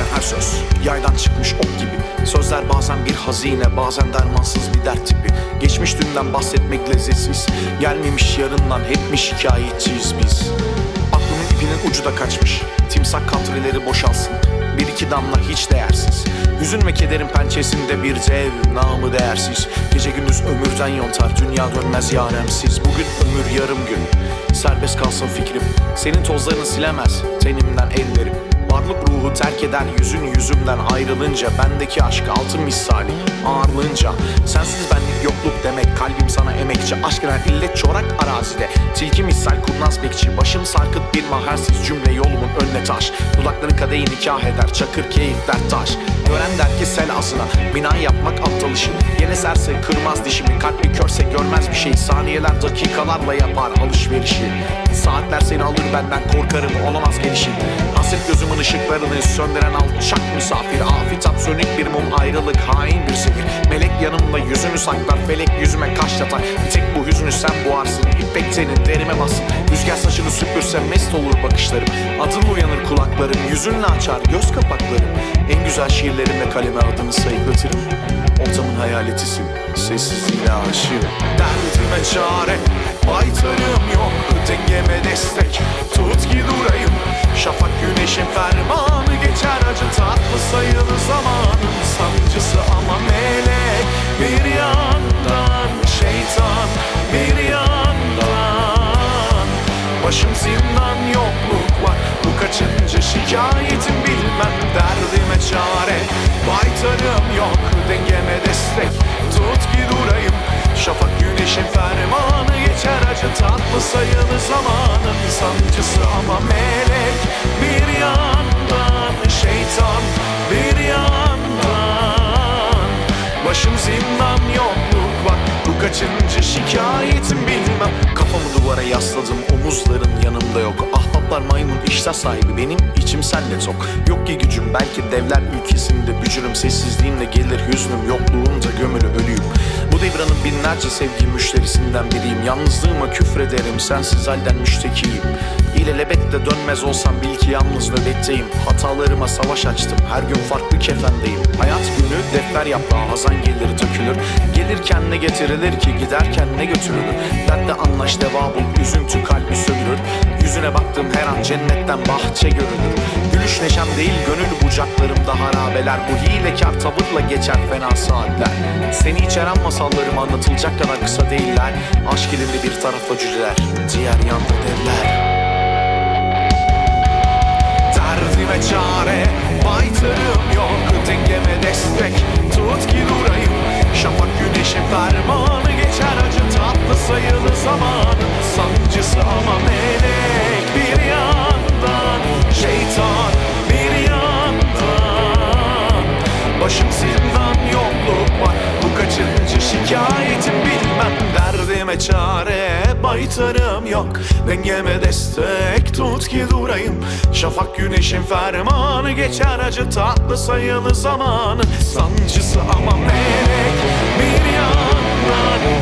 zaten her söz Yaydan çıkmış ok gibi. Sözler bazen bir hazine Bazen dermansız bir dert tipi. Geçmiş dünden bahsetmek lezzetsiz. Gelmemiş yarından hep mi şikayetçiyiz biz. Aklının ipinin ucu da kaçmış. Timsak katrileri boşalsın. Bir iki damla hiç değersiz. Hüzün ve kederin pençesinde bir cev Namı değersiz. Gece gündüz ömürden yontar Dünya dönmez yaremsiz. Bugün ömür yarım gün. Serbest kalsın fikrim. Senin tozlarını silemez Tenimden ellerim. Varlık ruhu terk eder yüzün yüzümden ayrılınca Bendeki aşk altın misali ağırlığınca. Sensiz benlik yokluk demek kalbim sana emekçi. Aşk eren illet çorak arazide. Tilki misal kurnaz bekçi. Başım sarkıt bir mahersiz cümle yolumun önüne taş. Dudakların kadeyi nikah eder çakır keyifler taş. Gören der ki sel asına Bina yapmak aptal işi Yine serse kırmaz dişimi Kalbi körse görmez bir şey. Saniyeler dakikalarla yapar alışverişi. Saatler seni alır benden korkarım olamaz gelişin Hasret gözümün ışıklarını söndüren alçak misafir. Afitap sönük bir mum ayrılık hain bir sihir. Melek yanımda yüzünü saklar felek yüzüme kaşlatar Bir tek bu hüznü sen boğarsın İpek senin derime basın Rüzgar saçını süpürse mest olur bakışlarım. Adın uyanır kulaklarım yüzünle açar göz kapaklarım. En güzel şiirlerimle kaleme adını sayıklatırım. Ortamın hayaletisin sessizliğine aşığım. Derdime çare baytarım yok. Dengeme destek tut ki durayım. Şafak güneşin fermanı geçer acı tatlı sayılı zamanın sancısı. Ama melek bir yandan şeytan bir yandan. Başım zindan yokluk var bu kaçıncı şikayetim bilmem derdime çare. Baytarım yok dengeme destek. Tut ki durayım Şafak güneşin fermanı geçer acı tatlı sayılı zamanın sancısı. Ama melek bir yandan şeytan bir yandan. Başım zindan yokluk var. Bu kaçıncı şikayetim bilmem Kafamı duvara yasladım omuzların yanımda yok. Ahbaplar maymun iştah sahibi benim içim senle tok. Yok ki gücüm belki devler ülkesinde bücürüm. Sessizliğimle gelir hüznüm yokluğumda gömülü ölüyüm. Bu devranın binlerce sevgi müşterisinden biriyim. Yalnızlığıma küfrederim sensiz halden müştekiyim İlelebette dönmez olsam bil ki yalnız nöbetteyim. Hatalarıma savaş açtım her gün farklı kefendeyim. Hayat günü defter yaprağı hazan gelir dökülür. Gelirken ne getirilir ki giderken ne götürülür? Dertle anlaş deva bul üzüntü kalbi sömürür. Yüzüne baktığım her an cennetten bahçe görünür Gülüş neşem değil gönül bucaklarımda harabeler. Bu hilekar tavırla geçer fena saatler. Seni içeren masallarım anlatılacak kadar kısa değiller. Aşk elinde bir tarafta cüceler diğer yanda devler fermanı Geçer acı tatlı sayılı zamanın Sancısı ama melek Bir yandan Şeytan bir yandan. Başım zindan yokluk var. Bu kaçıncı şikayetim bilmem. Derdime çare baytarım yok. Dengeme destek tut ki durayım. Şafak güneşin fermanı Geçer acı tatlı sayılı zamanı Sancısı ama Chicago.